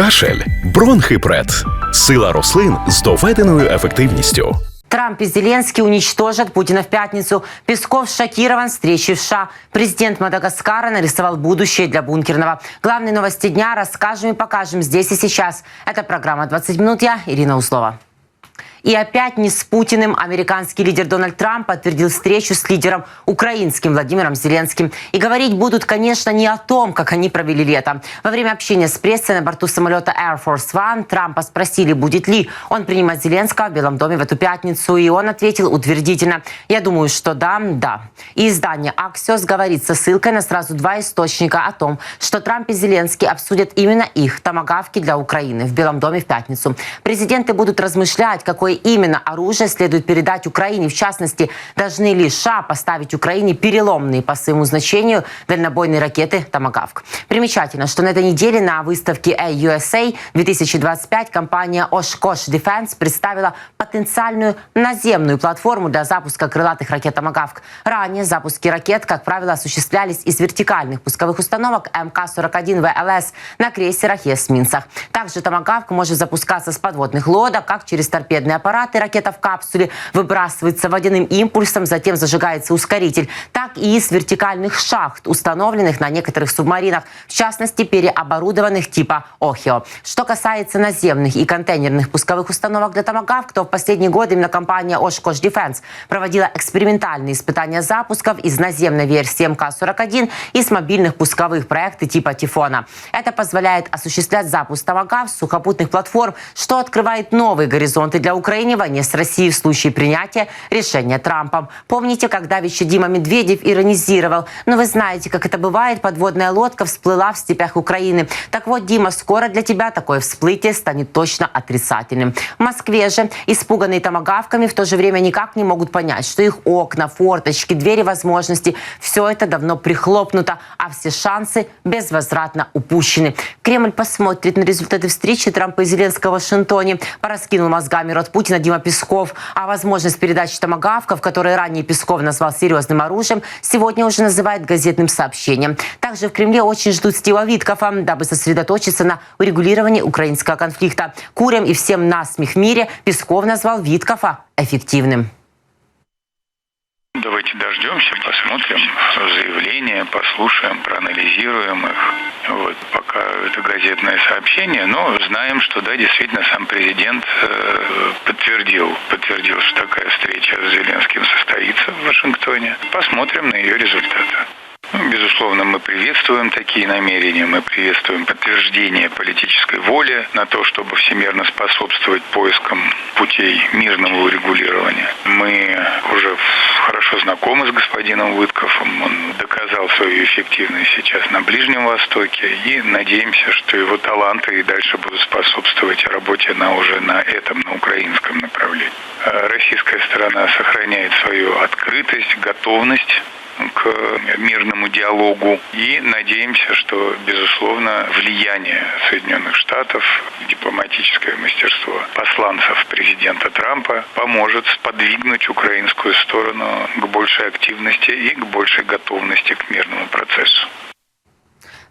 Кашель, бронхипред, сила рослин з доведеною ефективністю. Трамп и Зеленский уничтожат Путина в пятницу. Песков шокирован встречей в США. Президент Мадагаскара нарисовал будущее для бункерного. Главные новости дня расскажем и покажем здесь и сейчас. Это программа «20 минут». Я Ирина Услова. И опять не с Путиным. Американский лидер Дональд Трамп подтвердил встречу с лидером украинским Владимиром Зеленским. И говорить будут, конечно, не о том, как они провели лето. Во время общения с прессой на борту самолета Air Force One Трампа спросили, будет ли он принимать Зеленского в Белом доме в эту пятницу. И он ответил утвердительно. Я думаю, что да, да. И издание Axios говорит со ссылкой на сразу два источника о том, что Трамп и Зеленский обсудят именно их томогавки для Украины в Белом доме в пятницу. Президенты будут размышлять, какой какое именно оружие следует передать Украине. В частности, должны ли США поставить Украине переломные по своему значению дальнобойные ракеты «Томагавк». Примечательно, что на этой неделе на выставке AUSA 2025 компания Oshkosh Defense представила потенциальную наземную платформу для запуска крылатых ракет «Томагавк». Ранее запуски ракет, как правило, осуществлялись из вертикальных пусковых установок МК-41 ВЛС на крейсерах и эсминцах. Также «Томагавк» может запускаться с подводных лодок, как через торпедные аппараты, ракета в капсуле выбрасывается водяным импульсом, затем зажигается ускоритель, так и из вертикальных шахт, установленных на некоторых субмаринах, в частности, переоборудованных типа «Охио». Что касается наземных и контейнерных пусковых установок для «Томагавк», то в последние годы именно компания Oshkosh Defense проводила экспериментальные испытания запусков из наземной версии МК-41 и с мобильных пусковых проектов типа «Тифона». Это позволяет осуществлять запуск «Томагавк» с сухопутных платформ, что открывает новые горизонты для Украины Украине войне с Россией в случае принятия решения Трампом. Помните, когда еще Дима Медведев иронизировал? Но вы знаете, как это бывает, подводная лодка всплыла в степях Украины. Так вот, Дима, скоро для тебя такое всплытие станет точно отрицательным. В Москве же, испуганные томогавками, в то же время никак не могут понять, что их окна, форточки, двери возможности, все это давно прихлопнуто, а все шансы безвозвратно упущены. Кремль посмотрит на результаты встречи Трампа и Зеленского в Вашингтоне, пораскинул мозгами рот Путина Дима Песков, а возможность передачи томогавков, которые ранее Песков назвал серьезным оружием, сегодня уже называет газетным сообщением. Также в Кремле очень ждут Стива Виткофа, дабы сосредоточиться на урегулировании украинского конфликта. Курям и всем насмех в мире Песков назвал Виткофа эффективным. Давайте дождемся, посмотрим заявления, послушаем, проанализируем их. Вот пока это газетное сообщение, но знаем, что да, действительно сам президент э, подтвердил, подтвердил, что такая встреча с Зеленским состоится в Вашингтоне. Посмотрим на ее результаты. Безусловно, мы приветствуем такие намерения, мы приветствуем подтверждение политической воли на то, чтобы всемирно способствовать поискам путей мирного урегулирования. Мы уже хорошо знакомы с господином Вытковым, он доказал свою эффективность сейчас на Ближнем Востоке и надеемся, что его таланты и дальше будут способствовать работе на уже на этом, на украинском направлении. Российская сторона сохраняет свою открытость, готовность к мирному диалогу. И надеемся, что, безусловно, влияние Соединенных Штатов, дипломатическое мастерство посланцев президента Трампа поможет сподвигнуть украинскую сторону к большей активности и к большей готовности к мирному процессу.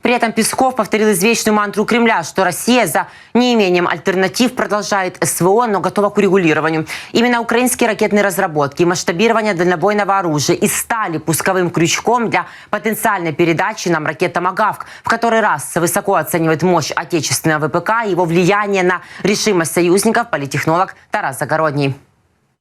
При этом Песков повторил извечную мантру Кремля, что Россия за неимением альтернатив продолжает СВО, но готова к урегулированию. Именно украинские ракетные разработки и масштабирование дальнобойного оружия и стали пусковым крючком для потенциальной передачи нам ракет «Томагавк», в который раз высоко оценивает мощь отечественного ВПК и его влияние на решимость союзников политехнолог Тарас Загородний.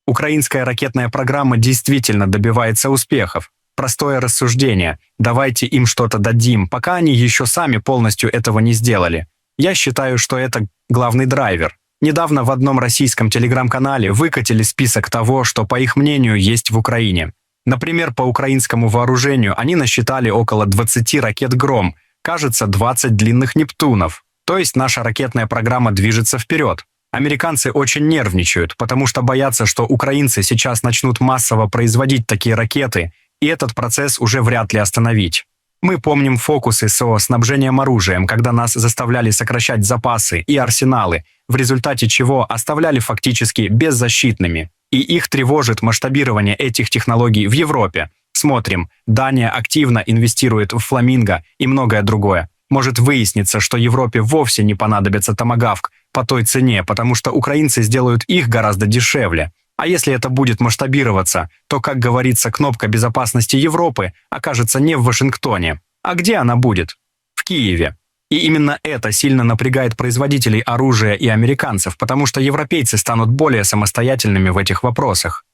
Украинская ракетная программа действительно добивается успехов простое рассуждение. Давайте им что-то дадим, пока они еще сами полностью этого не сделали. Я считаю, что это главный драйвер. Недавно в одном российском телеграм-канале выкатили список того, что, по их мнению, есть в Украине. Например, по украинскому вооружению они насчитали около 20 ракет «Гром», кажется, 20 длинных «Нептунов». То есть наша ракетная программа движется вперед. Американцы очень нервничают, потому что боятся, что украинцы сейчас начнут массово производить такие ракеты, и этот процесс уже вряд ли остановить. Мы помним фокусы со снабжением оружием, когда нас заставляли сокращать запасы и арсеналы, в результате чего оставляли фактически беззащитными. И их тревожит масштабирование этих технологий в Европе. Смотрим, Дания активно инвестирует в фламинго и многое другое. Может выясниться, что Европе вовсе не понадобится томагавк по той цене, потому что украинцы сделают их гораздо дешевле. А если это будет масштабироваться, то, как говорится, кнопка безопасности Европы окажется не в Вашингтоне. А где она будет? В Киеве. И именно это сильно напрягает производителей оружия и американцев, потому что европейцы станут более самостоятельными в этих вопросах.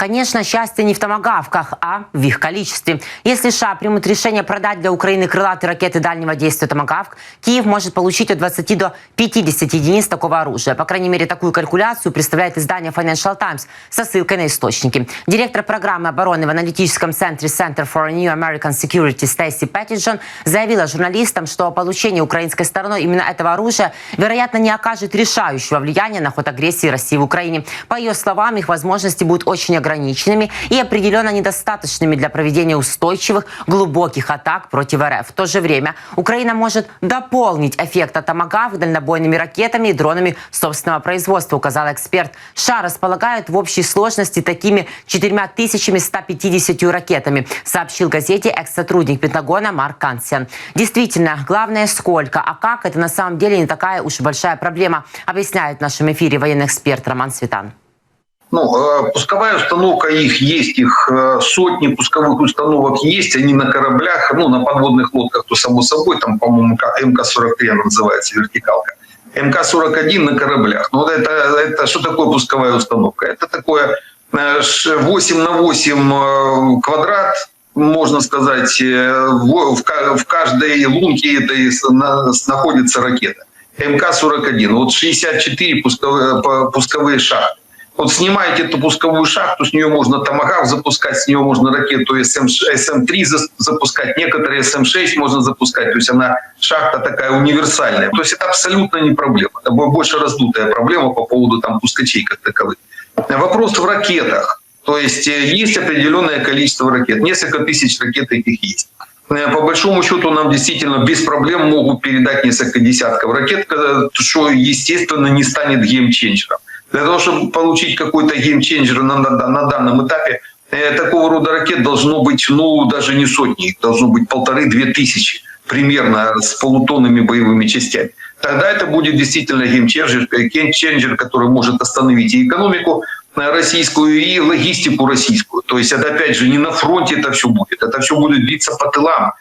Конечно, счастье не в томогавках, а в их количестве. Если США примут решение продать для Украины крылатые ракеты дальнего действия «Томагавк», Киев может получить от 20 до 50 единиц такого оружия. По крайней мере, такую калькуляцию представляет издание Financial Times со ссылкой на источники. Директор программы обороны в аналитическом центре Center for New American Security Стейси Петтиджон заявила журналистам, что получение украинской стороной именно этого оружия, вероятно, не окажет решающего влияния на ход агрессии России в Украине. По ее словам, их возможности будут очень ограничены ограниченными и определенно недостаточными для проведения устойчивых, глубоких атак против РФ. В то же время Украина может дополнить эффект от «Томагавк» дальнобойными ракетами и дронами собственного производства, указал эксперт. США располагают в общей сложности такими 4150 ракетами, сообщил газете экс-сотрудник Пентагона Марк Кансиан. Действительно, главное сколько, а как, это на самом деле не такая уж большая проблема, объясняет в нашем эфире военный эксперт Роман Светан. Ну, э, пусковая установка их есть, их э, сотни пусковых установок есть, они на кораблях, ну, на подводных лодках, то само собой, там, по-моему, МК-43 она называется, вертикалка. МК-41 на кораблях. Ну, это, это что такое пусковая установка? Это такое 8 э, на 8 квадрат, можно сказать, в каждой лунке этой находится ракета. МК-41. Вот 64 пусковые, пусковые шахты. Вот снимаете эту пусковую шахту, с нее можно томагав запускать, с нее можно ракету СМ, СМ-3 запускать, некоторые СМ-6 можно запускать. То есть она шахта такая универсальная. То есть это абсолютно не проблема. Это больше раздутая проблема по поводу там пускачей как таковых. Вопрос в ракетах. То есть э, есть определенное количество ракет. Несколько тысяч ракет этих есть. Э, по большому счету нам действительно без проблем могут передать несколько десятков ракет, что, естественно, не станет геймченджером. Для того, чтобы получить какой-то геймченджер на, на, на данном этапе, э, такого рода ракет должно быть, ну, даже не сотни, должно быть полторы-две тысячи примерно с полутонными боевыми частями. Тогда это будет действительно геймченджер, геймченджер, который может остановить и экономику э, российскую, и логистику российскую. То есть это, опять же, не на фронте это все будет, это все будет биться по тылам.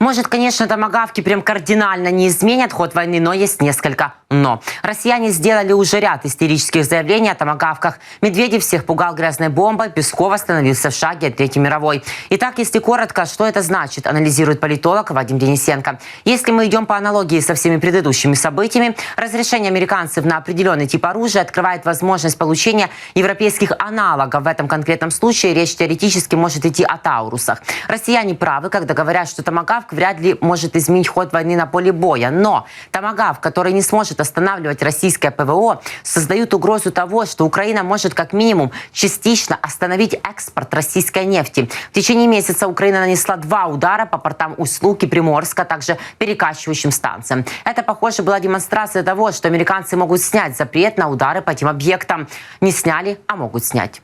Может, конечно, томагавки прям кардинально не изменят ход войны, но есть несколько «но». Россияне сделали уже ряд истерических заявлений о томагавках. Медведев всех пугал грязной бомбой, Песков остановился в шаге от Третьей мировой. Итак, если коротко, что это значит, анализирует политолог Вадим Денисенко. Если мы идем по аналогии со всеми предыдущими событиями, разрешение американцев на определенный тип оружия открывает возможность получения европейских аналогов. В этом конкретном случае речь теоретически может идти о Таурусах. Россияне правы, когда говорят, что томагавк Томагавк вряд ли может изменить ход войны на поле боя. Но Томагавк, который не сможет останавливать российское ПВО, создают угрозу того, что Украина может как минимум частично остановить экспорт российской нефти. В течение месяца Украина нанесла два удара по портам Услуг и Приморска, а также перекачивающим станциям. Это, похоже, была демонстрация того, что американцы могут снять запрет на удары по этим объектам. Не сняли, а могут снять.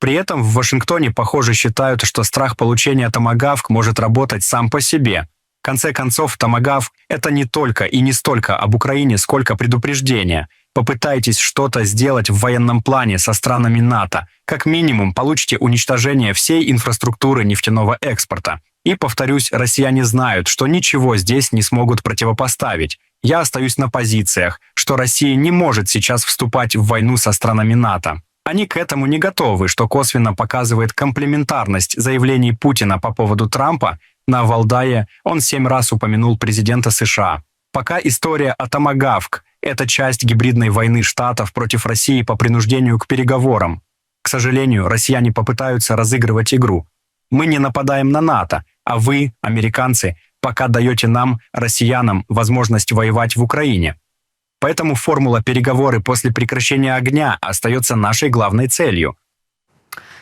При этом в Вашингтоне, похоже, считают, что страх получения томагавк может работать сам по себе. В конце концов, томагавк – это не только и не столько об Украине, сколько предупреждение. Попытайтесь что-то сделать в военном плане со странами НАТО. Как минимум, получите уничтожение всей инфраструктуры нефтяного экспорта. И, повторюсь, россияне знают, что ничего здесь не смогут противопоставить. Я остаюсь на позициях, что Россия не может сейчас вступать в войну со странами НАТО. Они к этому не готовы, что косвенно показывает комплементарность заявлений Путина по поводу Трампа. На Валдае он семь раз упомянул президента США. Пока история о Томагавк – это часть гибридной войны Штатов против России по принуждению к переговорам. К сожалению, россияне попытаются разыгрывать игру. Мы не нападаем на НАТО, а вы, американцы, пока даете нам, россиянам, возможность воевать в Украине. Поэтому формула переговоры после прекращения огня остается нашей главной целью.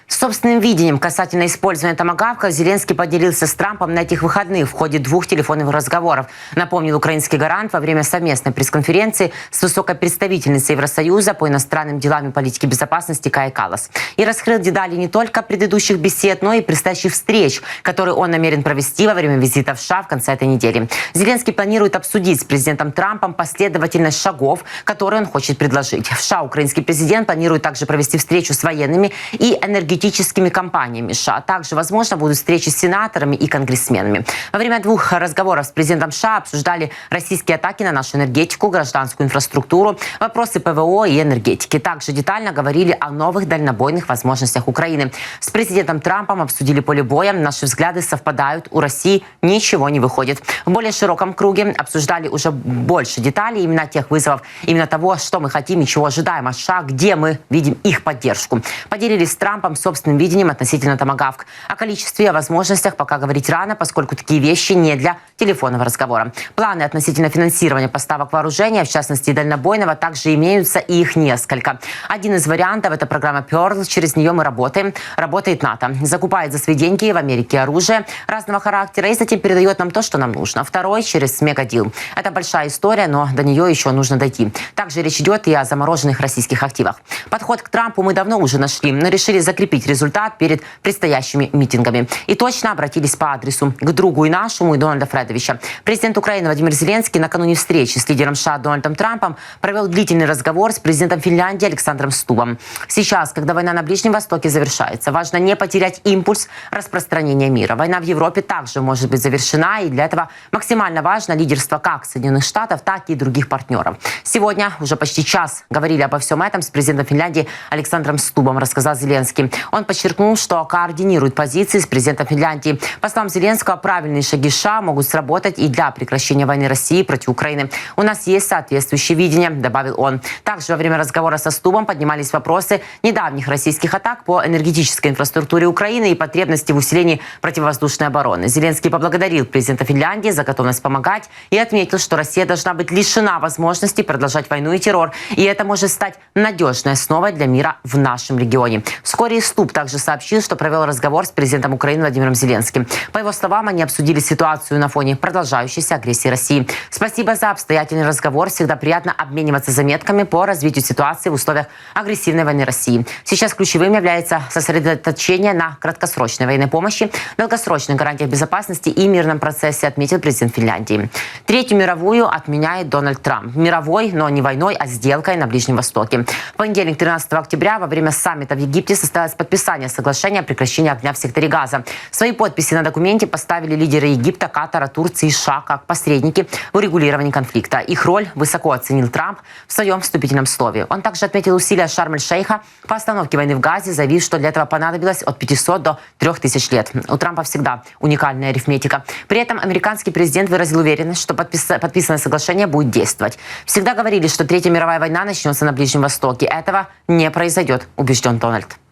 Собственным видением касательно использования томагавка Зеленский поделился с Трампом на этих выходных в ходе двух телефонных разговоров. Напомнил украинский гарант во время совместной пресс-конференции с высокой представительницей Евросоюза по иностранным делам и политике безопасности Кай Калас. И раскрыл детали не только предыдущих бесед, но и предстоящих встреч, которые он намерен провести во время визита в США в конце этой недели. Зеленский планирует обсудить с президентом Трампом последовательность шагов, которые он хочет предложить. В США украинский президент планирует также провести встречу с военными и энергетическими энергетическими компаниями США. А также, возможно, будут встречи с сенаторами и конгрессменами. Во время двух разговоров с президентом США обсуждали российские атаки на нашу энергетику, гражданскую инфраструктуру, вопросы ПВО и энергетики. Также детально говорили о новых дальнобойных возможностях Украины. С президентом Трампом обсудили поле боя. Наши взгляды совпадают. У России ничего не выходит. В более широком круге обсуждали уже больше деталей именно тех вызовов, именно того, что мы хотим и чего ожидаем от США, где мы видим их поддержку. Поделились с Трампом собственным видением относительно томагавк. О количестве и о возможностях пока говорить рано, поскольку такие вещи не для телефонного разговора. Планы относительно финансирования поставок вооружения, в частности дальнобойного, также имеются и их несколько. Один из вариантов – это программа Pearl. Через нее мы работаем. Работает НАТО. Закупает за свои деньги в Америке оружие разного характера и затем передает нам то, что нам нужно. Второй – через Мегадил. Это большая история, но до нее еще нужно дойти. Также речь идет и о замороженных российских активах. Подход к Трампу мы давно уже нашли, но решили закрепить закрепить результат перед предстоящими митингами. И точно обратились по адресу к другу и нашему, и Дональда Фредовича. Президент Украины Владимир Зеленский накануне встречи с лидером США Дональдом Трампом провел длительный разговор с президентом Финляндии Александром Стубом. Сейчас, когда война на Ближнем Востоке завершается, важно не потерять импульс распространения мира. Война в Европе также может быть завершена, и для этого максимально важно лидерство как Соединенных Штатов, так и других партнеров. Сегодня уже почти час говорили обо всем этом с президентом Финляндии Александром Стубом, рассказал Зеленский. Он подчеркнул, что координирует позиции с президентом Финляндии. По словам Зеленского, правильные шаги США могут сработать и для прекращения войны России против Украины. У нас есть соответствующее видение, добавил он. Также во время разговора со Стубом поднимались вопросы недавних российских атак по энергетической инфраструктуре Украины и потребности в усилении противовоздушной обороны. Зеленский поблагодарил президента Финляндии за готовность помогать и отметил, что Россия должна быть лишена возможности продолжать войну и террор, и это может стать надежной основой для мира в нашем регионе. Вскоре Ступ также сообщил, что провел разговор с президентом Украины Владимиром Зеленским. По его словам, они обсудили ситуацию на фоне продолжающейся агрессии России. Спасибо за обстоятельный разговор. Всегда приятно обмениваться заметками по развитию ситуации в условиях агрессивной войны России. Сейчас ключевым является сосредоточение на краткосрочной военной помощи, долгосрочных гарантиях безопасности и мирном процессе, отметил президент Финляндии. Третью мировую отменяет Дональд Трамп. Мировой, но не войной, а сделкой на Ближнем Востоке. В понедельник, 13 октября, во время саммита в Египте состоялась подписания соглашения о прекращении огня в секторе Газа. Свои подписи на документе поставили лидеры Египта, Катара, Турции и США как посредники в урегулировании конфликта. Их роль высоко оценил Трамп в своем вступительном слове. Он также отметил усилия Шарм-эль-Шейха по остановке войны в Газе, заявив, что для этого понадобилось от 500 до 3000 лет. У Трампа всегда уникальная арифметика. При этом американский президент выразил уверенность, что подпис... подписанное соглашение будет действовать. Всегда говорили, что Третья мировая война начнется на Ближнем Востоке. Этого не произойдет, убежден Дональд.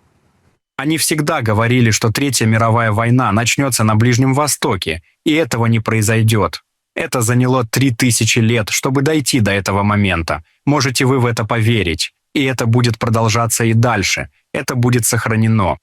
Они всегда говорили, что Третья мировая война начнется на Ближнем Востоке, и этого не произойдет. Это заняло три тысячи лет, чтобы дойти до этого момента. Можете вы в это поверить. И это будет продолжаться и дальше. Это будет сохранено.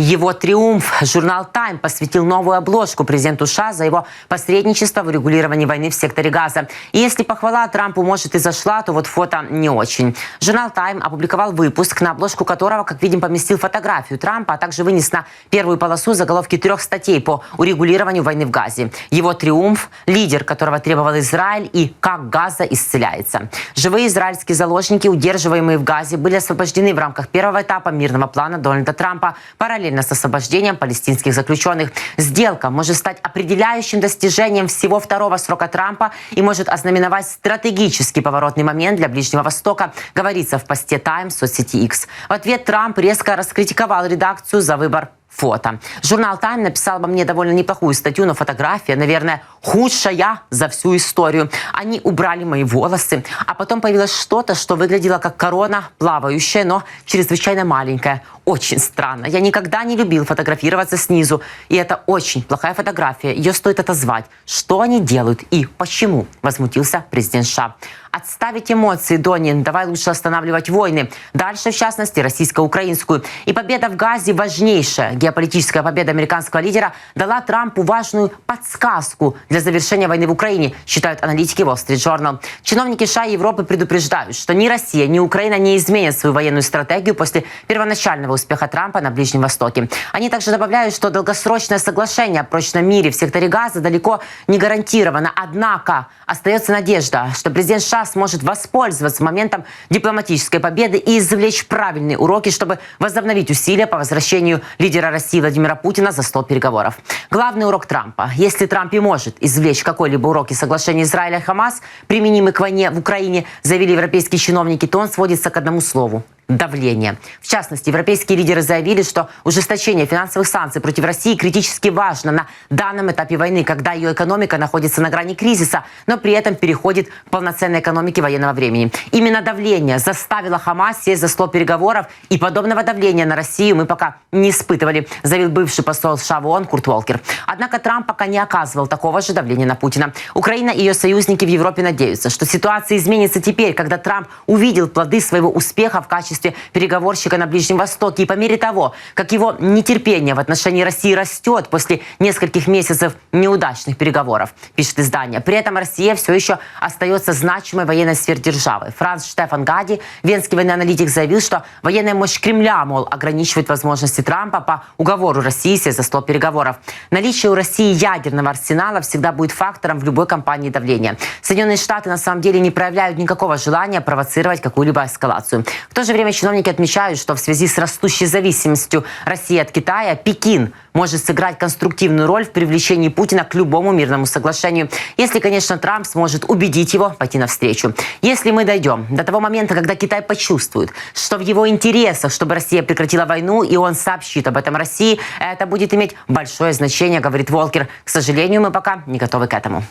Его триумф. Журнал «Тайм» посвятил новую обложку президенту США за его посредничество в регулировании войны в секторе Газа. И если похвала Трампу, может, и зашла, то вот фото не очень. Журнал «Тайм» опубликовал выпуск, на обложку которого, как видим, поместил фотографию Трампа, а также вынес на первую полосу заголовки трех статей по урегулированию войны в Газе. Его триумф, лидер которого требовал Израиль и как Газа исцеляется. Живые израильские заложники, удерживаемые в Газе, были освобождены в рамках первого этапа мирного плана Дональда Трампа параллельно параллельно с освобождением палестинских заключенных. Сделка может стать определяющим достижением всего второго срока Трампа и может ознаменовать стратегический поворотный момент для Ближнего Востока, говорится в посте Times в соцсети X. В ответ Трамп резко раскритиковал редакцию за выбор фото. Журнал «Тайм» написал обо мне довольно неплохую статью, но фотография, наверное, худшая за всю историю. Они убрали мои волосы, а потом появилось что-то, что выглядело как корона, плавающая, но чрезвычайно маленькая. Очень странно. Я никогда не любил фотографироваться снизу. И это очень плохая фотография. Ее стоит отозвать. Что они делают и почему? Возмутился президент США. Отставить эмоции, Донин, давай лучше останавливать войны. Дальше, в частности, российско-украинскую. И победа в Газе важнейшая. Геополитическая победа американского лидера дала Трампу важную подсказку для завершения войны в Украине, считают аналитики Wall Street Journal. Чиновники США и Европы предупреждают, что ни Россия, ни Украина не изменят свою военную стратегию после первоначального успеха Трампа на Ближнем Востоке. Они также добавляют, что долгосрочное соглашение о прочном мире в секторе Газа далеко не гарантировано. Однако остается надежда, что президент США сможет воспользоваться моментом дипломатической победы и извлечь правильные уроки, чтобы возобновить усилия по возвращению лидера России Владимира Путина за стол переговоров. Главный урок Трампа. Если Трамп и может извлечь какой-либо урок из соглашения Израиля и Хамас, применимый к войне в Украине, заявили европейские чиновники, то он сводится к одному слову давления. В частности, европейские лидеры заявили, что ужесточение финансовых санкций против России критически важно на данном этапе войны, когда ее экономика находится на грани кризиса, но при этом переходит к полноценной экономике военного времени. Именно давление заставило Хамас сесть за стол переговоров, и подобного давления на Россию мы пока не испытывали, заявил бывший посол США в ООН Курт Волкер. Однако Трамп пока не оказывал такого же давления на Путина. Украина и ее союзники в Европе надеются, что ситуация изменится теперь, когда Трамп увидел плоды своего успеха в качестве качестве переговорщика на Ближнем Востоке. И по мере того, как его нетерпение в отношении России растет после нескольких месяцев неудачных переговоров, пишет издание. При этом Россия все еще остается значимой военной сверхдержавой. Франц Штефан Гади, венский военный аналитик, заявил, что военная мощь Кремля, мол, ограничивает возможности Трампа по уговору России сесть за стол переговоров. Наличие у России ядерного арсенала всегда будет фактором в любой кампании давления. Соединенные Штаты на самом деле не проявляют никакого желания провоцировать какую-либо эскалацию. В то же время чиновники отмечают, что в связи с растущей зависимостью России от Китая, Пекин может сыграть конструктивную роль в привлечении Путина к любому мирному соглашению, если, конечно, Трамп сможет убедить его пойти навстречу. Если мы дойдем до того момента, когда Китай почувствует, что в его интересах, чтобы Россия прекратила войну, и он сообщит об этом России, это будет иметь большое значение, говорит Волкер. К сожалению, мы пока не готовы к этому.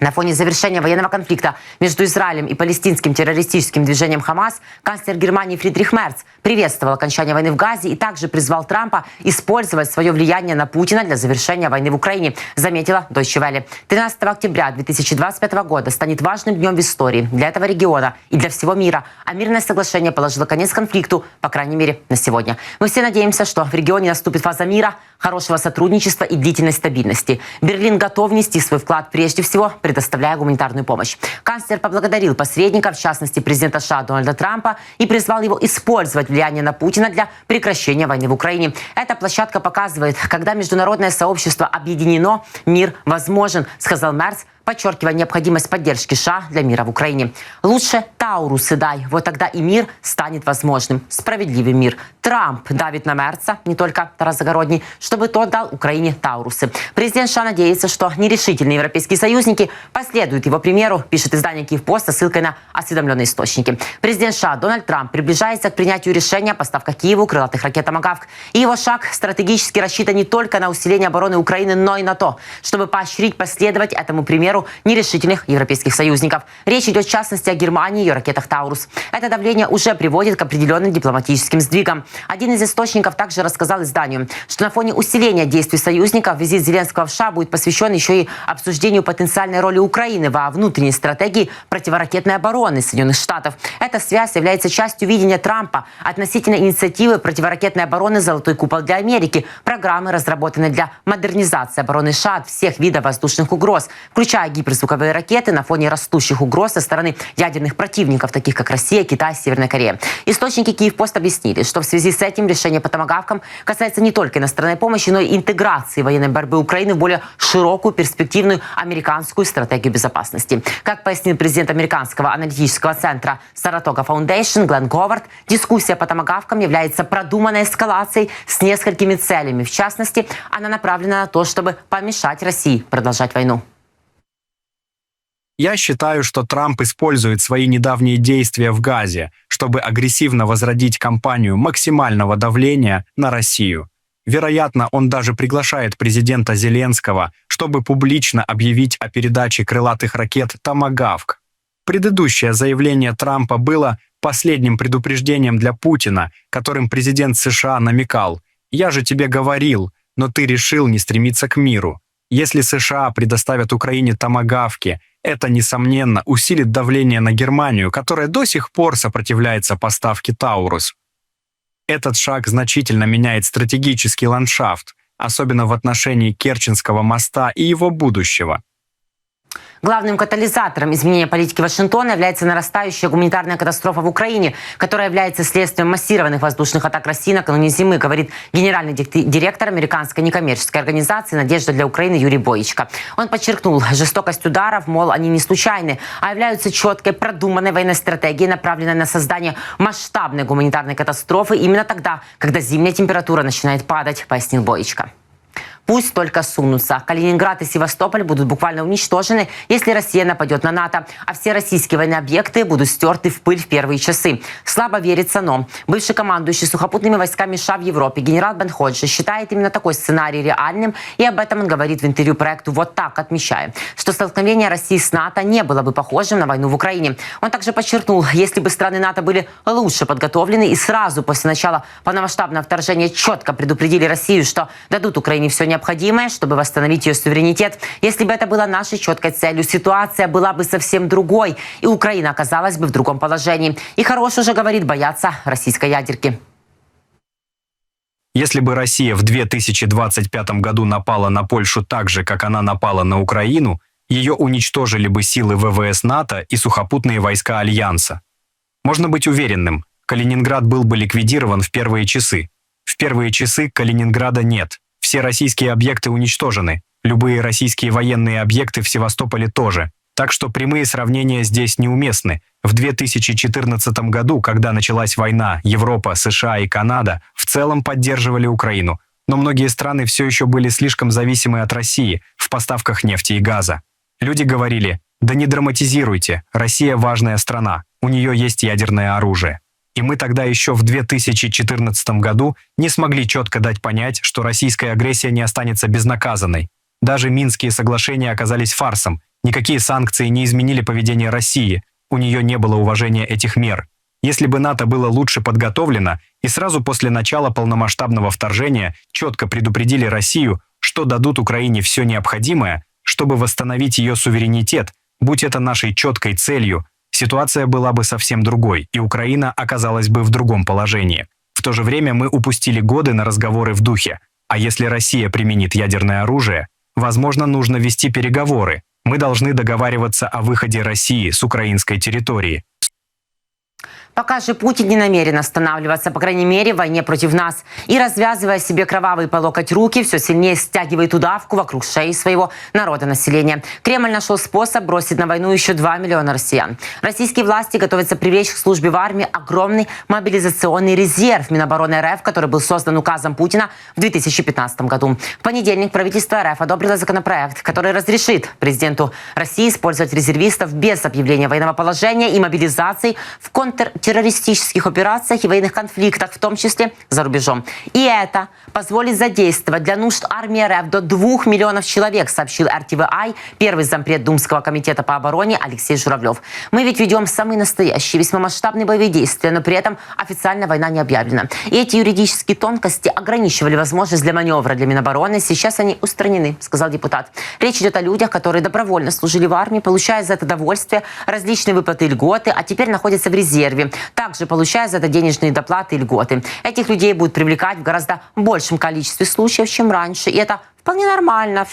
На фоне завершения военного конфликта между Израилем и палестинским террористическим движением «Хамас» канцлер Германии Фридрих Мерц приветствовал окончание войны в Газе и также призвал Трампа использовать свое влияние на Путина для завершения войны в Украине, заметила Deutsche Welle. 13 октября 2025 года станет важным днем в истории для этого региона и для всего мира, а мирное соглашение положило конец конфликту, по крайней мере, на сегодня. Мы все надеемся, что в регионе наступит фаза мира, хорошего сотрудничества и длительной стабильности. Берлин готов внести свой вклад прежде всего предоставляя гуманитарную помощь. Канцлер поблагодарил посредников, в частности президента США Дональда Трампа, и призвал его использовать влияние на Путина для прекращения войны в Украине. Эта площадка показывает, когда международное сообщество объединено, мир возможен, сказал Мерц, подчеркивая необходимость поддержки США для мира в Украине. Лучше Таурусы дай, вот тогда и мир станет возможным. Справедливый мир. Трамп давит на Мерца, не только Тарас чтобы тот дал Украине Таурусы. Президент США надеется, что нерешительные европейские союзники последуют его примеру, пишет издание Киевпост со ссылкой на осведомленные источники. Президент США Дональд Трамп приближается к принятию решения о поставках Киеву крылатых ракет «Томагавк». И его шаг стратегически рассчитан не только на усиление обороны Украины, но и на то, чтобы поощрить последовать этому примеру примеру, нерешительных европейских союзников. Речь идет в частности о Германии и ее ракетах «Таурус». Это давление уже приводит к определенным дипломатическим сдвигам. Один из источников также рассказал изданию, что на фоне усиления действий союзников визит Зеленского в США будет посвящен еще и обсуждению потенциальной роли Украины во внутренней стратегии противоракетной обороны Соединенных Штатов. Эта связь является частью видения Трампа относительно инициативы противоракетной обороны «Золотой купол для Америки», программы, разработанной для модернизации обороны США от всех видов воздушных угроз, включая гиперзвуковые ракеты на фоне растущих угроз со стороны ядерных противников, таких как Россия, Китай, Северная Корея. Источники Киевпост объяснили, что в связи с этим решение по томогавкам касается не только иностранной помощи, но и интеграции военной борьбы Украины в более широкую перспективную американскую стратегию безопасности. Как пояснил президент американского аналитического центра Саратога Foundation Глен Говард, дискуссия по томогавкам является продуманной эскалацией с несколькими целями. В частности, она направлена на то, чтобы помешать России продолжать войну. Я считаю, что Трамп использует свои недавние действия в Газе, чтобы агрессивно возродить кампанию максимального давления на Россию. Вероятно, он даже приглашает президента Зеленского, чтобы публично объявить о передаче крылатых ракет «Томагавк». Предыдущее заявление Трампа было последним предупреждением для Путина, которым президент США намекал «Я же тебе говорил, но ты решил не стремиться к миру. Если США предоставят Украине томагавки, Это, несомненно, усилит давление на Германию, которая до сих пор сопротивляется поставке Таурус. Этот шаг значительно меняет стратегический ландшафт, особенно в отношении Керченского моста и его будущего. Главным катализатором изменения политики Вашингтона является нарастающая гуманитарная катастрофа в Украине, которая является следствием массированных воздушных атак России накануне зимы, говорит генеральный директор американской некоммерческой организации «Надежда для Украины» Юрий Боичко. Он подчеркнул, жестокость ударов, мол, они не случайны, а являются четкой, продуманной военной стратегией, направленной на создание масштабной гуманитарной катастрофы именно тогда, когда зимняя температура начинает падать, пояснил Боичко. Пусть только сунутся. Калининград и Севастополь будут буквально уничтожены, если Россия нападет на НАТО, а все российские военные объекты будут стерты в пыль в первые часы. Слабо верится, но бывший командующий сухопутными войсками США в Европе генерал Бен Ходжи считает именно такой сценарий реальным, и об этом он говорит в интервью проекту «Вот так», отмечая, что столкновение России с НАТО не было бы похожим на войну в Украине. Он также подчеркнул, если бы страны НАТО были лучше подготовлены и сразу после начала полномасштабного вторжения четко предупредили Россию, что дадут Украине все необходимое, необходимое, чтобы восстановить ее суверенитет. Если бы это было нашей четкой целью, ситуация была бы совсем другой, и Украина оказалась бы в другом положении. И хорош уже говорит бояться российской ядерки. Если бы Россия в 2025 году напала на Польшу так же, как она напала на Украину, ее уничтожили бы силы ВВС НАТО и сухопутные войска Альянса. Можно быть уверенным, Калининград был бы ликвидирован в первые часы. В первые часы Калининграда нет. Все российские объекты уничтожены. Любые российские военные объекты в Севастополе тоже. Так что прямые сравнения здесь неуместны. В 2014 году, когда началась война, Европа, США и Канада в целом поддерживали Украину. Но многие страны все еще были слишком зависимы от России в поставках нефти и газа. Люди говорили, да не драматизируйте, Россия важная страна, у нее есть ядерное оружие. И мы тогда еще в 2014 году не смогли четко дать понять, что российская агрессия не останется безнаказанной. Даже Минские соглашения оказались фарсом. Никакие санкции не изменили поведение России. У нее не было уважения этих мер. Если бы НАТО было лучше подготовлено и сразу после начала полномасштабного вторжения четко предупредили Россию, что дадут Украине все необходимое, чтобы восстановить ее суверенитет, будь это нашей четкой целью, ситуация была бы совсем другой, и Украина оказалась бы в другом положении. В то же время мы упустили годы на разговоры в духе. А если Россия применит ядерное оружие, возможно, нужно вести переговоры. Мы должны договариваться о выходе России с украинской территории. Пока же Путин не намерен останавливаться, по крайней мере, в войне против нас. И развязывая себе кровавые по локоть руки, все сильнее стягивает удавку вокруг шеи своего народа населения. Кремль нашел способ бросить на войну еще 2 миллиона россиян. Российские власти готовятся привлечь к службе в армии огромный мобилизационный резерв Минобороны РФ, который был создан указом Путина в 2015 году. В понедельник правительство РФ одобрило законопроект, который разрешит президенту России использовать резервистов без объявления военного положения и мобилизации в контр террористических операциях и военных конфликтах, в том числе за рубежом. И это позволит задействовать для нужд армии РФ до 2 миллионов человек, сообщил РТВИ первый зампред Думского комитета по обороне Алексей Журавлев. Мы ведь ведем самые настоящие, весьма масштабные боевые действия, но при этом официально война не объявлена. И эти юридические тонкости ограничивали возможность для маневра для Минобороны. Сейчас они устранены, сказал депутат. Речь идет о людях, которые добровольно служили в армии, получая за это довольствие, различные выплаты и льготы, а теперь находятся в резерве также получая за это денежные доплаты и льготы. Этих людей будут привлекать в гораздо большем количестве случаев, чем раньше. И это вполне нормально,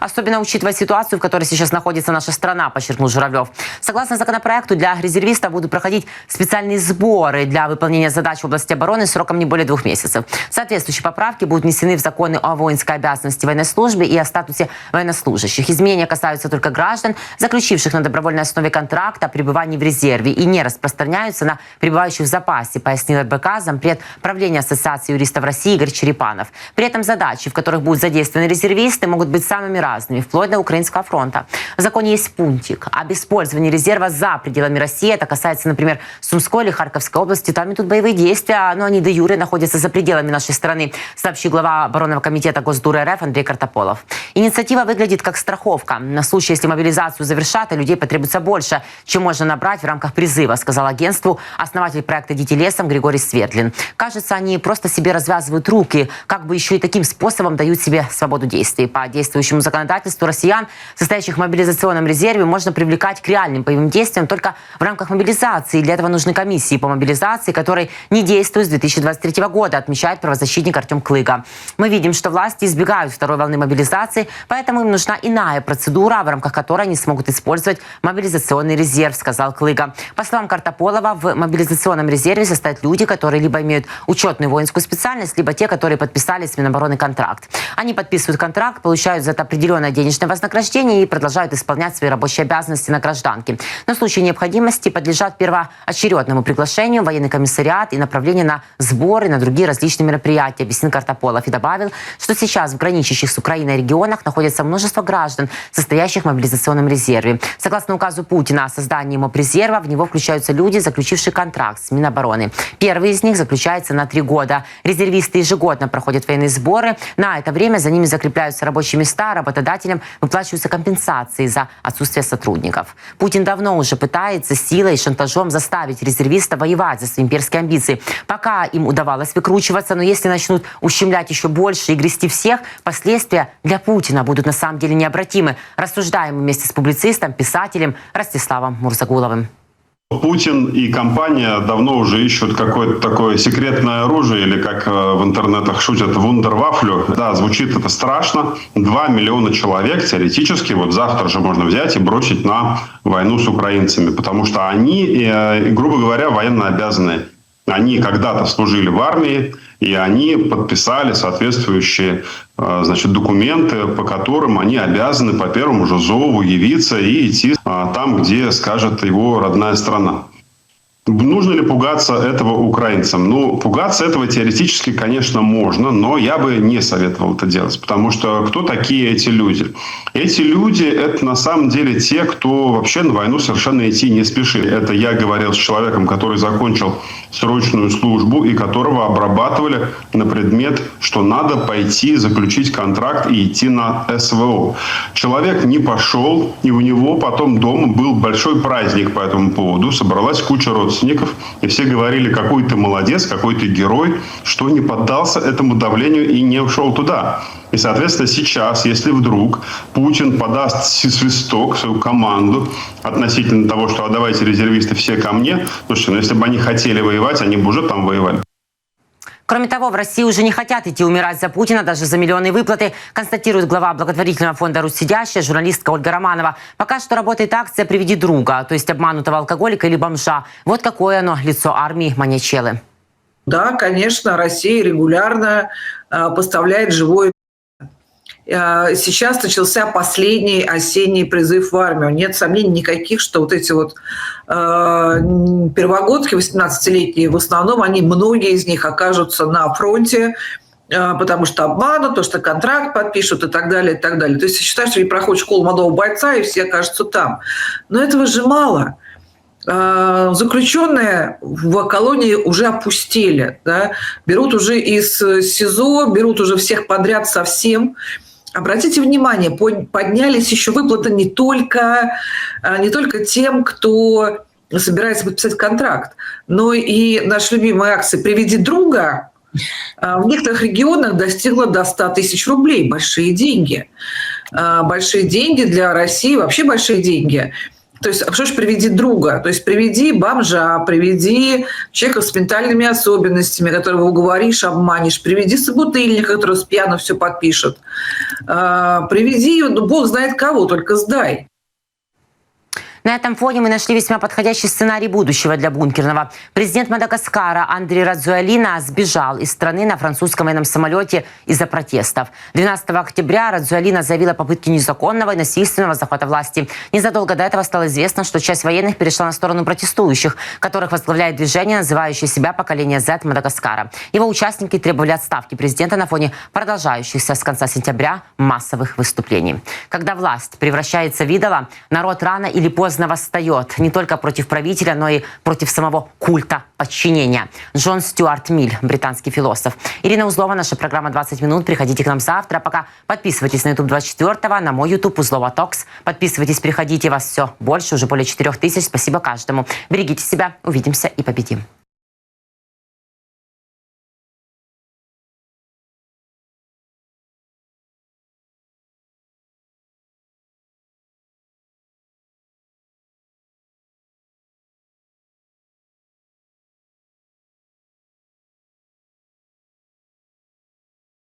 особенно учитывая ситуацию, в которой сейчас находится наша страна, подчеркнул Журавлев. Согласно законопроекту, для резервистов будут проходить специальные сборы для выполнения задач в области обороны сроком не более двух месяцев. Соответствующие поправки будут внесены в законы о воинской обязанности военной службы и о статусе военнослужащих. Изменения касаются только граждан, заключивших на добровольной основе контракт о пребывании в резерве и не распространяются на пребывающих в запасе, пояснил РБК зампред правления Ассоциации юристов России Игорь Черепанов. При этом задачи, в которых будут задействованы резервисты могут быть самыми разными, вплоть до Украинского фронта. В законе есть пунктик об использовании резерва за пределами России. Это касается, например, Сумской или Харьковской области. Там идут боевые действия, но они до юры находятся за пределами нашей страны, сообщил глава оборонного комитета Госдуры РФ Андрей Картополов. Инициатива выглядит как страховка. На случай, если мобилизацию завершат, и людей потребуется больше, чем можно набрать в рамках призыва, сказал агентству основатель проекта «Дети лесом» Григорий Светлин. Кажется, они просто себе развязывают руки, как бы еще и таким способом дают себе свободу свободу действий. По действующему законодательству россиян, состоящих в мобилизационном резерве, можно привлекать к реальным боевым действиям только в рамках мобилизации. Для этого нужны комиссии по мобилизации, которые не действуют с 2023 года, отмечает правозащитник Артем Клыга. Мы видим, что власти избегают второй волны мобилизации, поэтому им нужна иная процедура, в рамках которой они смогут использовать мобилизационный резерв, сказал Клыга. По словам Картополова, в мобилизационном резерве состоят люди, которые либо имеют учетную воинскую специальность, либо те, которые подписали с Минобороны контракт. Они подписывают контракт, получают за это определенное денежное вознаграждение и продолжают исполнять свои рабочие обязанности на гражданке. На случай необходимости подлежат первоочередному приглашению военный комиссариат и направлению на сборы, на другие различные мероприятия, объяснил Картополов и добавил, что сейчас в граничащих с Украиной регионах находится множество граждан, состоящих в мобилизационном резерве. Согласно указу Путина о создании мобрезерва, в него включаются люди, заключившие контракт с Минобороны. Первый из них заключается на три года. Резервисты ежегодно проходят военные сборы. На это время за ними закрепляются рабочие места, работодателям выплачиваются компенсации за отсутствие сотрудников. Путин давно уже пытается силой и шантажом заставить резервиста воевать за свои имперские амбиции. Пока им удавалось выкручиваться, но если начнут ущемлять еще больше и грести всех, последствия для Путина будут на самом деле необратимы. Рассуждаем вместе с публицистом, писателем Ростиславом Мурзагуловым. Путин и компания давно уже ищут какое-то такое секретное оружие, или как э, в интернетах шутят, вундервафлю. Да, звучит это страшно. Два миллиона человек теоретически вот завтра же можно взять и бросить на войну с украинцами, потому что они, э, грубо говоря, военно обязаны. Они когда-то служили в армии, и они подписали соответствующие э, значит, документы, по которым они обязаны по первому же зову явиться и идти э, там, где скажет его родная страна. Нужно ли пугаться этого украинцам? Ну, пугаться этого теоретически, конечно, можно, но я бы не советовал это делать. Потому что кто такие эти люди? Эти люди – это на самом деле те, кто вообще на войну совершенно идти не спешит. Это я говорил с человеком, который закончил срочную службу и которого обрабатывали на предмет, что надо пойти заключить контракт и идти на СВО. Человек не пошел, и у него потом дома был большой праздник по этому поводу. Собралась куча родственников и все говорили, какой ты молодец, какой ты герой, что не поддался этому давлению и не ушел туда. И, соответственно, сейчас, если вдруг Путин подаст свисток, свою команду относительно того, что а давайте резервисты все ко мне, слушайте, ну если бы они хотели воевать, они бы уже там воевали. Кроме того, в России уже не хотят идти умирать за Путина, даже за миллионные выплаты, констатирует глава благотворительного фонда «Русь сидящая», журналистка Ольга Романова. Пока что работает акция «Приведи друга», то есть обманутого алкоголика или бомжа. Вот какое оно лицо армии Маньячелы. Да, конечно, Россия регулярно э, поставляет живое сейчас начался последний осенний призыв в армию. Нет сомнений никаких, что вот эти вот э, первогодки 18-летние, в основном они, многие из них окажутся на фронте, э, потому что обманут, то, что контракт подпишут и так далее, и так далее. То есть считаешь, что не проходит школу молодого бойца, и все окажутся там. Но этого же мало. Заключенные в колонии уже опустили, да? берут уже из СИЗО, берут уже всех подряд совсем, Обратите внимание, поднялись еще выплаты не только, а, не только тем, кто собирается подписать контракт, но и наша любимая акция «Приведи друга» а, в некоторых регионах достигла до 100 тысяч рублей. Большие деньги. А, большие деньги для России, вообще большие деньги – то есть, что ж, приведи друга, то есть приведи бомжа, приведи человека с ментальными особенностями, которого уговоришь, обманешь, приведи собутыльника, который с пьяно все подпишет, а, приведи, ну, бог знает кого, только сдай. На этом фоне мы нашли весьма подходящий сценарий будущего для бункерного. Президент Мадагаскара Андрей Радзуалина сбежал из страны на французском военном самолете из-за протестов. 12 октября Радзуалина заявила о попытке незаконного и насильственного захвата власти. Незадолго до этого стало известно, что часть военных перешла на сторону протестующих, которых возглавляет движение, называющее себя «Поколение Z Мадагаскара». Его участники требовали отставки президента на фоне продолжающихся с конца сентября массовых выступлений. Когда власть превращается в идола, народ рано или поздно поздно восстает не только против правителя, но и против самого культа подчинения. Джон Стюарт Миль, британский философ. Ирина Узлова, наша программа «20 минут». Приходите к нам завтра. Пока подписывайтесь на YouTube 24 на мой YouTube Узлова Токс. Подписывайтесь, приходите, вас все больше, уже более 4 тысяч. Спасибо каждому. Берегите себя, увидимся и победим.